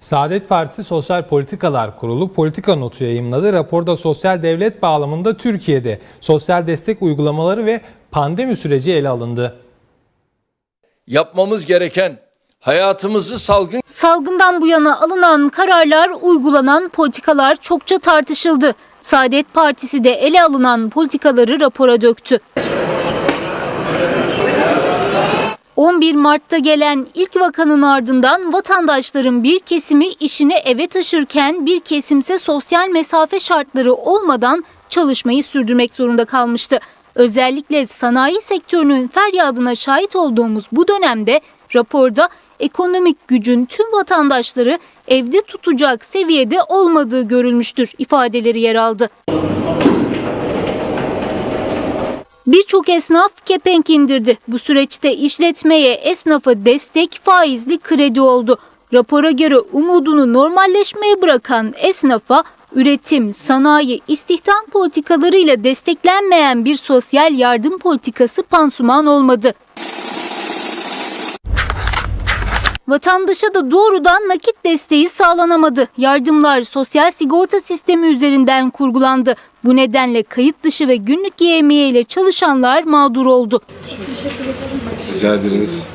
Saadet Partisi Sosyal Politikalar Kurulu politika notu yayımladı. Raporda sosyal devlet bağlamında Türkiye'de sosyal destek uygulamaları ve pandemi süreci ele alındı. yapmamız gereken hayatımızı salgın Salgından bu yana alınan kararlar, uygulanan politikalar çokça tartışıldı. Saadet Partisi de ele alınan politikaları rapora döktü. 11 Mart'ta gelen ilk vakanın ardından vatandaşların bir kesimi işini eve taşırken bir kesimse sosyal mesafe şartları olmadan çalışmayı sürdürmek zorunda kalmıştı. Özellikle sanayi sektörünün feryadına şahit olduğumuz bu dönemde raporda ekonomik gücün tüm vatandaşları evde tutacak seviyede olmadığı görülmüştür ifadeleri yer aldı. Birçok esnaf kepenk indirdi. Bu süreçte işletmeye, esnafa destek faizli kredi oldu. Rapora göre umudunu normalleşmeye bırakan esnafa üretim, sanayi, istihdam politikalarıyla desteklenmeyen bir sosyal yardım politikası pansuman olmadı. Vatandaşa da doğrudan nakit desteği sağlanamadı. Yardımlar sosyal sigorta sistemi üzerinden kurgulandı. Bu nedenle kayıt dışı ve günlük yevmiye ile çalışanlar mağdur oldu. Rica ederiz.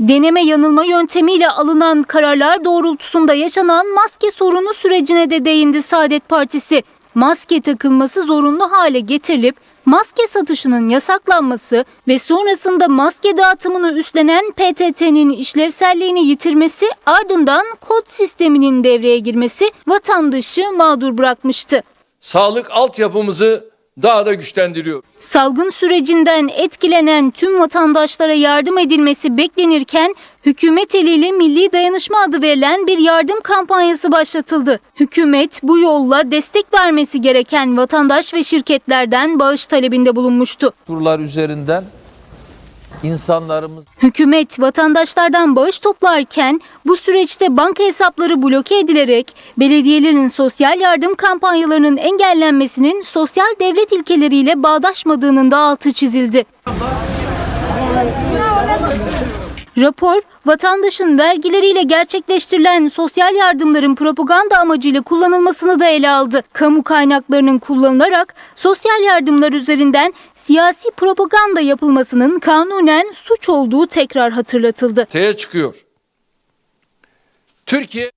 Deneme yanılma yöntemiyle alınan kararlar doğrultusunda yaşanan maske sorunu sürecine de değindi Saadet Partisi. Maske takılması zorunlu hale getirilip maske satışının yasaklanması ve sonrasında maske dağıtımını üstlenen PTT'nin işlevselliğini yitirmesi ardından kod sisteminin devreye girmesi vatandaşı mağdur bırakmıştı. sağlık altyapımızı daha da güçlendiriyor. Salgın sürecinden etkilenen tüm vatandaşlara yardım edilmesi beklenirken hükümet eliyle Milli Dayanışma adı verilen bir yardım kampanyası başlatıldı. Hükümet bu yolla destek vermesi gereken vatandaş ve şirketlerden bağış talebinde bulunmuştu. turlar üzerinden insanlarımız Hükümet vatandaşlardan bağış toplarken bu süreçte banka hesapları bloke edilerek belediyelerin sosyal yardım kampanyalarının engellenmesinin sosyal devlet ilkeleriyle bağdaşmadığının da altı çizildi. Rapor, vatandaşın vergileriyle gerçekleştirilen sosyal yardımların propaganda amacıyla kullanılmasını da ele aldı. Kamu kaynaklarının kullanılarak sosyal yardımlar üzerinden siyasi propaganda yapılmasının kanunen suç olduğu tekrar hatırlatıldı. Ortaya çıkıyor. Türkiye